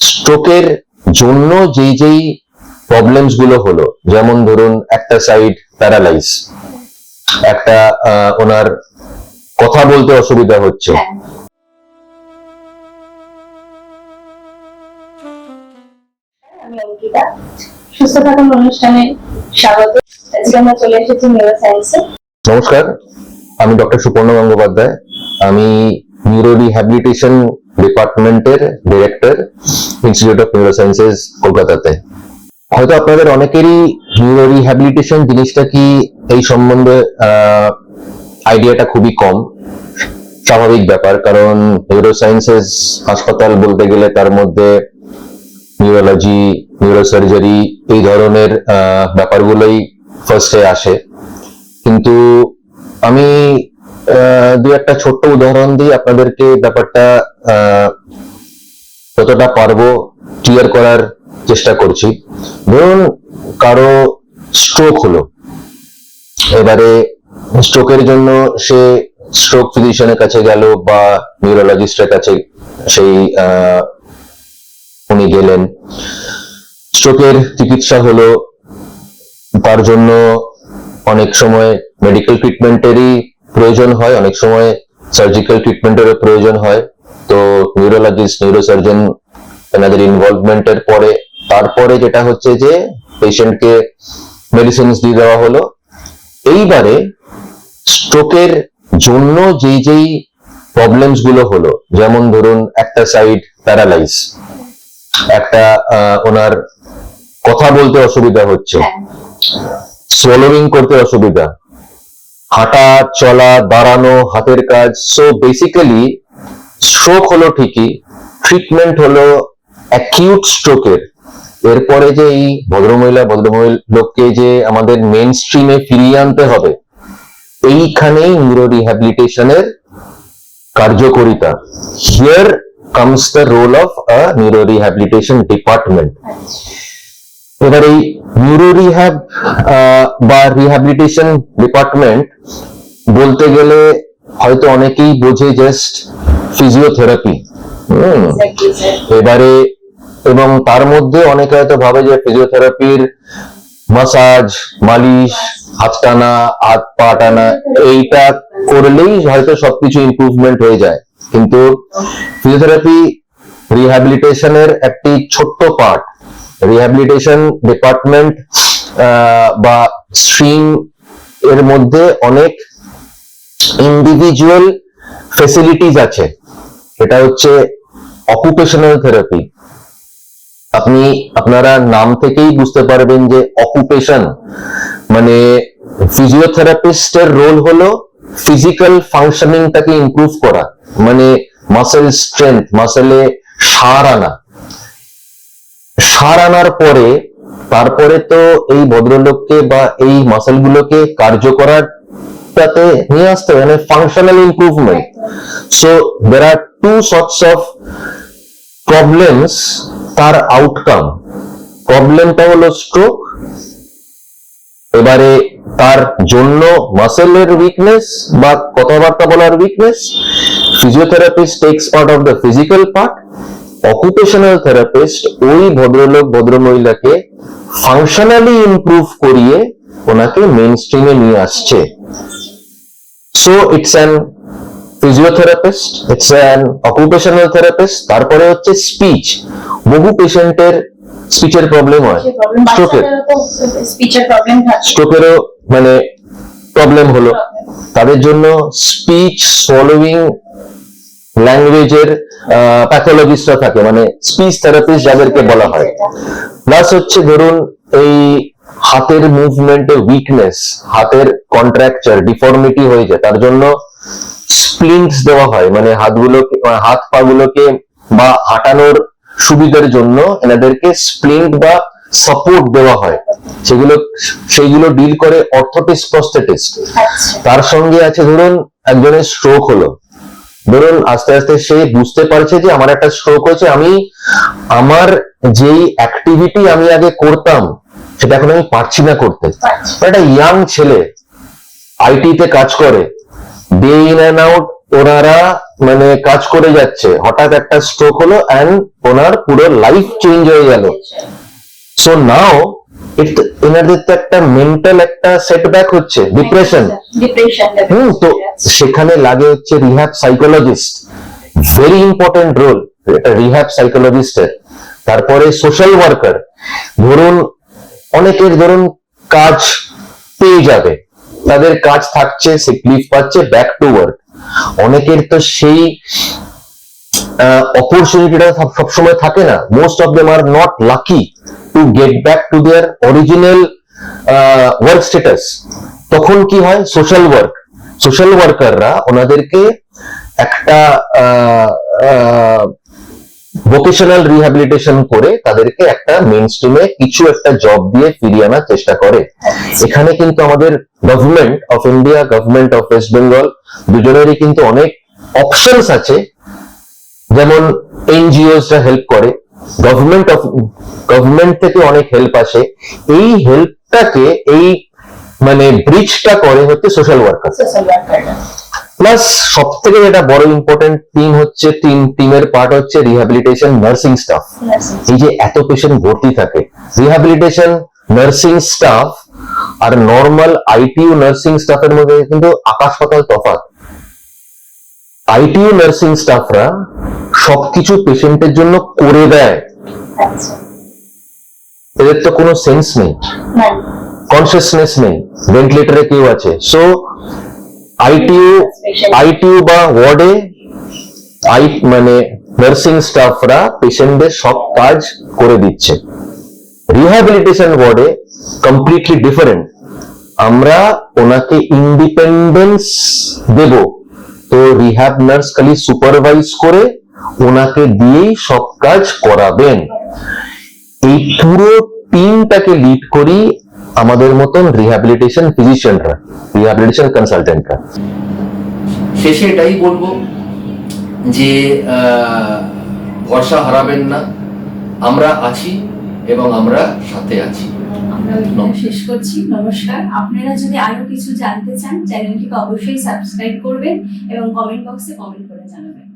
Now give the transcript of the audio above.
স্ট্রোকের জন্য যেই যেই প্রবলেমসগুলো হলো যেমন ধরুন একটা সাইড প্যারালাইজ একটা ওনার কথা বলতে অসুবিধা হচ্ছে। হ্যাঁ। আমি অঙ্কিতা। সুস্থ থাকুন অনুষ্ঠানে স্বাগত। আজকে আমরা চলে এসেছি নিউরো নমস্কার আমি ডক্টর সুপর্ণ গঙ্গোপাধ্যায়। আমি নিউরো রিহ্যাবিলিটেশন ডিপার্টমেন্টের director institute of neuro sciences কলকাতাতে। হয়তো আপনাদের অনেকেরই নিউরো রিহ্যাবিলিটেশন জিনিসটা কি এই সম্বন্ধে আইডিয়াটা খুবই কম। স্বাভাবিক ব্যাপার, কারণ নিউরো সায়েন্সেস হাসপাতাল বলতে গেলে তার মধ্যে নিউরোলজি নিউরোসার্জারি এই ধরনের ব্যাপারগুলোই ফার্স্টে আসে। কিন্তু আমি দু একটা ছোট্ট উদাহরণ দিয়ে আপনাদেরকে ব্যাপারটা যতটা পারব ক্লিয়ার করার চেষ্টা করছি। ধরুন কারও স্ট্রোক হলো। এবারে স্ট্রোকের জন্য সে স্ট্রোক ফিজিশিয়ানের কাছে গেল বা নিউরোলজিস্টের কাছে, সেই উনি গেলেন। স্ট্রোকের চিকিৎসা হলো, তার জন্য অনেক সময় মেডিকেল ট্রিটমেন্টেরই প্রয়োজন হয় অনেক সময় সার্জিক্যাল ট্রিটমেন্টেরও প্রয়োজন হয়। তো নিউরোলজিস্ট নিউরোসার্জন এনাদের ইনভলভমেন্টের পরে তারপরে যেটা হচ্ছে যে পেশেন্টকে মেডিসিন দিয়ে দেওয়া হলো। এইবারে স্ট্রোকের জন্য যেই যেই প্রবলেমসগুলো হলো যেমন ধরুন একটা সাইড প্যারালাইজ একটা ওনার কথা বলতে অসুবিধা হচ্ছে হ্যাঁ। সোলোইং করতে অসুবিধা হাঁটা, চলা, দাঁড়ানো, হাতের কাজ সো বেসিক্যালি স্ট্রোক হলো ঠিকই ট্রিটমেন্ট হলো অ্যাকিউট স্ট্রোকের এরপরে যে এই ভদ্রমহিলা ভদ্রমহিলা লোককে যে আমাদের মেন স্ট্রিমে ফিরিয়ে আনতে হবে, এইখানেই নিউরো রিহ্যাবিলিটেশনের কার্যকরিতা। Here comes the role of a neuro rehabilitation department এবার এই নিউরো রিহ্যাব বা রিহ্যাবিলিটেশন ডিপার্টমেন্ট বলতে গেলে হয়তো অনেকেই বোঝে জাস্ট ফিজিওথেরাপি এবারে এবং তার মধ্যে অনেকে হয়তো ভাবে যে ফিজিওথেরাপির মাসাজ মালিশ হাত টানা হাত পা টানা এইটা করলেই হয়তো সবকিছু ইম্প্রুভমেন্ট হয়ে যায়। কিন্তু ফিজিওথেরাপি রিহ্যাবিলিটেশনের একটি ছোট্ট পার্ট রিহ্যাবিলিটেশন ডিপার্টমেন্ট বা স্ট্রিম এর মধ্যে অনেক ইন্ডিভিজুয়াল ফেসিলিটিস আছে। এটা হচ্ছে অকুপেশনাল থেরাপি আপনি, আপনারা নাম থেকেই বুঝতে পারবেন যে অকুপেশন মানে ফিজিওথেরাপিস্টের রোল হলো ফিজিক্যাল ফাংশনিংটাকে ইমপ্রুভ করা। মানে মাসেল স্ট্রেংথ মাসেলে সার আনা। সার আনার পরে, তারপরে তো এই ভদ্রলোককে বা এই মাসেল গুলোকে কার্য করার তাতে নিয়ে আসতে মানে functional improvement so there are two sorts of problems তার আউটকাম প্রবলেমটা হলো স্ট্রোক এবারে তার জন্য মাসেলের উইকনেস বা কথাবার্তা বলার weakness physiotherapist takes part of the physical part occupational therapist ওই ভদ্রলোক ভদ্রমহিলাকে ফাংশনালি ইমপ্রুভ করিয়ে ওনাকে মেন স্ট্রিমে নিয়ে আসছে। So it's an physiotherapist it's an occupational therapist তারপরে হচ্ছে স্পিচ বহু পেশেন্টের স্পিচের প্রবলেম হয়। স্ট্রোকের স্পিচের প্রবলেম স্ট্রোকেরও মানে প্রবলেম হলো। তাদের জন্য স্পিচ সোলোইং ল্যাঙ্গুয়েজের প্যাথোলজিস্টরা থাকে মানে স্পিচ থেরাপিস্ট যাদেরকে বলা হয়। প্লাস হচ্ছে ধরুন এই হাতের মুভমেন্টে উইকনেস হাতের কন্ট্রাকচার ডিফর্মিটি হয়ে যায়। তার জন্য স্প্লিন্টস দেওয়া হয় মানে হাতগুলোকে হাত পা গুলোকে বা হাঁটানোর সুবিধার জন্য এনাদেরকে স্প্লিন্ট বা সাপোর্ট দেওয়া হয়। সেগুলো সেইগুলো ডিল করে প্রস্থেটিস্ট আচ্ছা। তার সঙ্গে আছে ধরুন একজনের স্ট্রোক হলো। ধরুন আস্তে আস্তে সে বুঝতে পারছে যে আমার একটা স্ট্রোক হয়েছে আমি আমার যেই অ্যাক্টিভিটি আমি আগে করতাম সেটা এখন আমি পারছি না করতে। একটা ইয়াং ছেলে আইটি তে কাজ করে ডে ইন অ্যান্ড আউট ওনারা মানে কাজ করে যাচ্ছে হঠাৎ একটা স্ট্রোক হলো অ্যান্ড ওনার পুরো লাইফ চেঞ্জ হয়ে গেল সো নাও এনাদের তো একটা মেন্টাল একটা সেটব্যাক হচ্ছে ডিপ্রেশন ডিপ্রেশন হুম তো সেখানে লাগে হচ্ছে rehab psychologist very important role rehab সাইকোলজিস্টের তারপরে সোশ্যাল ওয়ার্কার ধরুন অনেকের ধরুন কাজ পেয়ে যাবে। তাদের কাজ থাকছে সে লিভ পাচ্ছে ব্যাক টু ওয়ার্ক অনেকের তো সেই অপরচুনিটিটা সবসময় থাকে না। Most of them are not lucky to get back to their original work status তখন কি হয়? সোশ্যাল ওয়ার্ক সোশ্যাল ওয়ার্কাররা ওনাদেরকে একটা ভোকেশনাল রিহ্যাবিলিটেশন করে তাদেরকে একটা মেন স্ট্রিমে কিছু একটা জব দিয়ে ফিরিয়ে আনার চেষ্টা করে। এখানে কিন্তু আমাদের government of India government of West Bengal দুজনেরই কিন্তু অনেক অপশনস আছে। যেমন এনজিওসরা হেল্প করে গভর্নমেন্ট অফ গভর্নমেন্ট থেকে অনেক হেল্প আসে। এই হেল্পটাকে এই মানে ব্রিজটা করে হচ্ছে সোশ্যাল ওয়ার্কার প্লাস সব থেকে যেটা বড় ইম্পর্টেন্ট টিম হচ্ছে টিম টিমের পার্ট হচ্ছে রিহ্যাবিলিটেশন নার্সিং স্টাফ এই যে এত পেশেন্ট ভর্তি থাকে। রিহ্যাবিলিটেশন নার্সিং স্টাফ আর নর্মাল আইটিইউ নার্সিং স্টাফের মধ্যে কিন্তু আকাশ পাতাল তফাৎ আইটিইউ নার্সিং স্টাফরা সবকিছু পেশেন্টের জন্য করে দেয়। আচ্ছা। এদের তো কোনো সেন্স নেই। কনসিয়াসনেস নেই। ভেন্টিলেটরে কেউ আছে। সো আইটিইউ আইটিইউ বা ওয়ার্ডে আই মানে নার্সিং স্টাফরা পেশেন্টদের সব কাজ করে দিচ্ছে। রিহ্যাবিলিটেশন ওয়ার্ডে কমপ্লিটলি ডিফারেন্ট আমরা ওনাকে ইন্ডিপেন্ডেন্স দেব। তো রিহ্যাব নার্স খালি সুপারভাইজ করে ওনাকে দিয়েই সব কাজ করাবেন। এই পুরো টিমটাকে লিড করি আমাদের মতন রিহ্যাবিলিটেশন ফিজিশিয়ানরা রিহ্যাবিলিটেশন কনসালটেন্টরা শেষে এটাই বলব যে ভরসা হারাবেন না। আমরা আছি এবং আমরা সাথে আছি। আমরা শেষ করছি। নমস্কার। আপনারা যদি আরও কিছু জানতে চান চ্যানেলটিকে অবশ্যই সাবস্ক্রাইব করবেন এবং কমেন্ট বক্সে কমেন্ট করে জানাবেন।